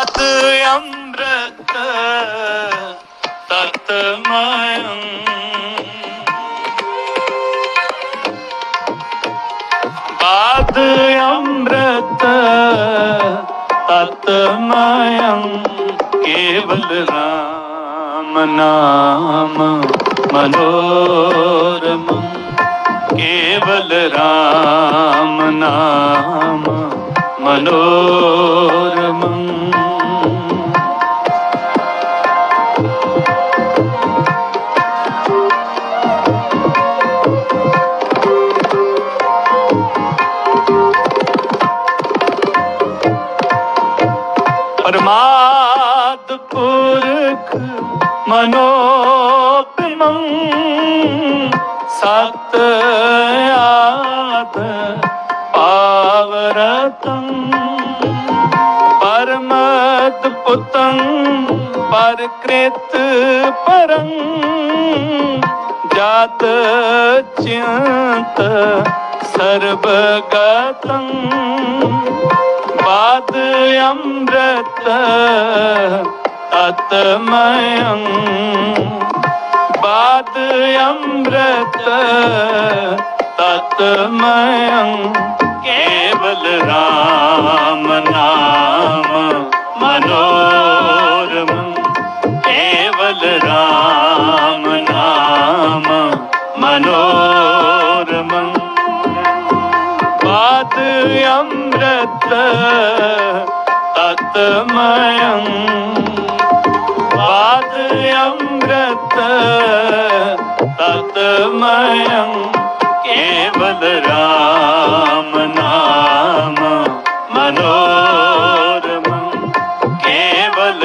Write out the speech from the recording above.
ਤਤ ਅੰਮ੍ਰਿਤ ਤਤਮਯੰ ਬਾਦ ਅੰਮ੍ਰਿਤ ਤਤਮਯੰ ਕੇਵਲ ਰਾਮ ਨਾਮ ਮਨੋਰਮ ਕੇਵਲ ਰਾਮ ਨਾਮ ਮਨੋਰਮ ਪਰਮਾਦ ਪੁਰਖ ਮਨੋਪਿਮੰ ਸਤ ਆਦ ਪਾਵਰਤੰ ਪਰਮਤ ਪੁਤੰ ਪਰਕ੍ਰਿਤ ਪਰੰ ਜਾਤ ਚਿੰਤ ਸਰਬਗਤੰ ਬਾਦ ਅੰਮ੍ਰਿਤ ਤਤਮਯੰ ਬਾਦ ਅੰਮ੍ਰਿਤ ਤਤਮਯੰ ਕੇਵਲ ਰਾਮ ਤਤ ਅੰਮ੍ਰਿਤ ਤਤਮਯੰ ਤਤ ਅੰਮ੍ਰਿਤ ਤਤਮਯੰ ਕੇਵਲ ਰਾਮ ਨਾਮ ਮਨੋਰਮ। ਕੇਵਲ